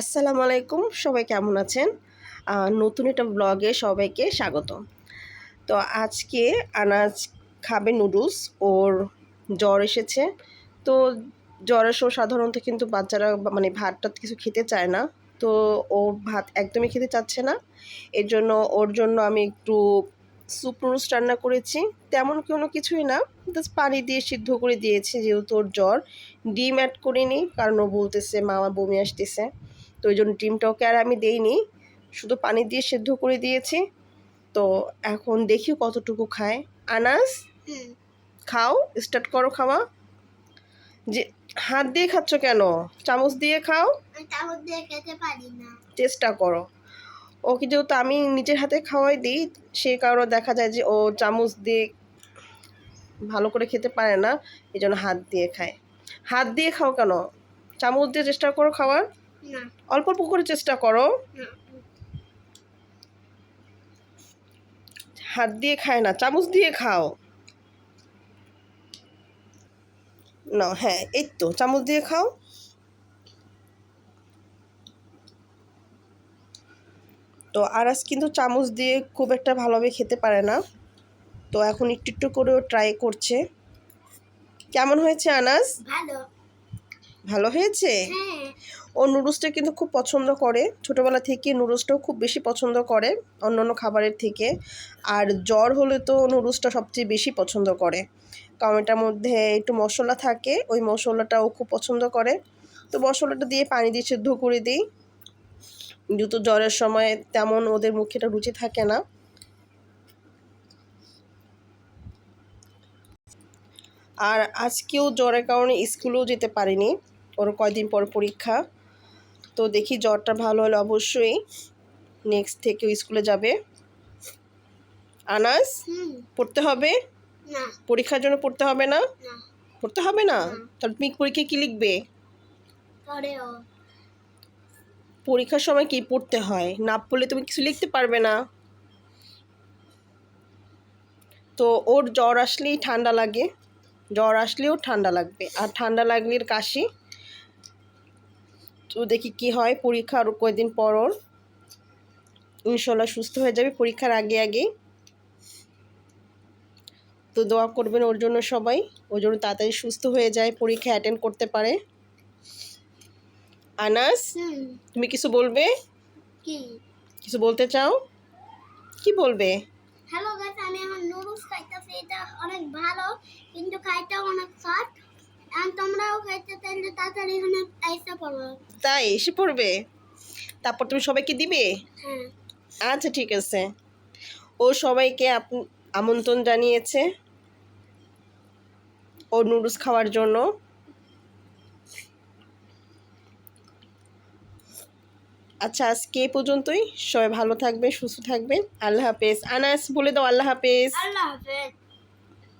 আসসালামু আলাইকুম সবাই কেমন আছেন? নতুন একটা ব্লগে সবাইকে স্বাগত। তো আজকে আনাজ খাবে নুডলস ওর জ্বর এসেছে। তো জ্বরের সময় সাধারণত কিন্তু বাচ্চারা মানে ভাতটা কিছু খেতে চায় না। তো ও ভাত একদমই খেতে চাচ্ছে না। এর জন্য, ওর জন্য আমি একটু স্যুপ নুডলস রান্না করেছি। তেমন কোনো কিছুই না জাস্ট পানি দিয়ে সিদ্ধ করে দিয়েছি, যেহেতু ওর জ্বর। ডিম অ্যাড করিনি, কারণ ও বলতেছে, মা, আমার বমি আসতেছে। ওই জন্য ডিমটা ওকে আর আমি দেইনি। শুধু পানি দিয়ে সেদ্ধ করে দিয়েছি। তো এখন দেখি কতটুকু খায়। আনাস খাও স্টার্ট করো খাওয়া। যে হাত দিয়ে খাচ্ছ কেন? চামচ দিয়ে খাও। চামচ দিয়ে খেতে পারি না। চেষ্টা করো। ওকে যেহেতু আমি নিজের হাতে খাওয়াই দিই সেই কারণে দেখা যায় যে ও চামচ দিয়ে ভালো করে খেতে পারে না। এই জন্য হাত দিয়ে খায়। হাত দিয়ে খাও কেন? চামচ দিয়ে চেষ্টা করো খাওয়ার। অল্প অল্প করে চেষ্টা করো। হাত দিয়ে খায় না চামচ দিয়ে খাও। না হ্যাঁ এই তো চামচ দিয়ে খাও। তো আরাস কিন্তু চামচ দিয়ে খুব একটা ভালোভাবে খেতে পারে না। তো এখন একটু একটু করেও ট্রাই করছে। কেমন হয়েছে আনাস? ভালো। ভালো হয়েছে? হ্যাঁ। ও নুডলসটা কিন্তু খুব পছন্দ করে। ছোটোবেলা থেকে নুডলসটাও খুব বেশি পছন্দ করে অন্যান্য খাবারের থেকে। আর জ্বর হলে তো নুডলসটা সবচেয়ে বেশি পছন্দ করে। কারণ এটার মধ্যে একটু মশলা থাকে ওই মশলাটা ও খুব পছন্দ করে। তো মশলাটা দিয়ে পানি দিয়ে সেদ্ধ করে দিই। যেহেতু জ্বরের সময় তেমন ওদের মুখে এটা রুচি থাকে না। আর আজকেও জ্বরের কারণে স্কুলেও যেতে পারিনি। ওর কয়দিন পর পরীক্ষা। তো দেখি জ্বরটা ভালো হলে অবশ্যই নেক্সট থেকে স্কুলে যাবে। আনাস পড়তে হবে? না। পরীক্ষার জন্য পড়তে হবে না? পড়তে হবে না। তাহলে তুমি পরীক্ষায় কী লিখবে? পরীক্ষার সময় কি পড়তে হয়? না পড়লে তুমি কিছু লিখতে পারবে না। তো ওর জ্বর আসলেই ঠান্ডা লাগে। জ্বর আসলেও ঠান্ডা লাগবে। আর ঠান্ডা লাগলে কাশি তো দেখি কি হয় পরীক্ষা আরও কয়েকদিন পর ওর। ইনশাল্লাহ সুস্থ হয়ে যাবে পরীক্ষার আগে আগে তো দোয়া করবেন ওর জন্য সবাই ওর জন্য তাড়াতাড়ি সুস্থ হয়ে যায় পরীক্ষা অ্যাটেন্ড করতে পারে। আনাস তুমি কিছু বলবে? কিছু বলতে চাও? কি বলবে? হ্যালো গাইস আমি এখন নুডলস খাইতেছি এটা অনেক ভালো কিন্তু খাইতেও অনেক আর তোমরাও খাইতে চাইলে তাড়াতাড়ি এখানে আইসা পড়ো। তাই এসে পড়বে? তারপর তুমি সবাইকে দিবে? হ্যাঁ। আচ্ছা ঠিক আছে। ও সবাইকে আমন্ত্রণ জানিয়েছে ও নুডলস খাওয়ার জন্য। আচ্ছা আজকে এ পর্যন্তই। সবাই ভালো থাকবে সুস্থ থাকবেন আল্লাহ হাফেজ। আনাস বলে দাও আল্লাহ হাফেজ। আল্লাহ হাফেজ।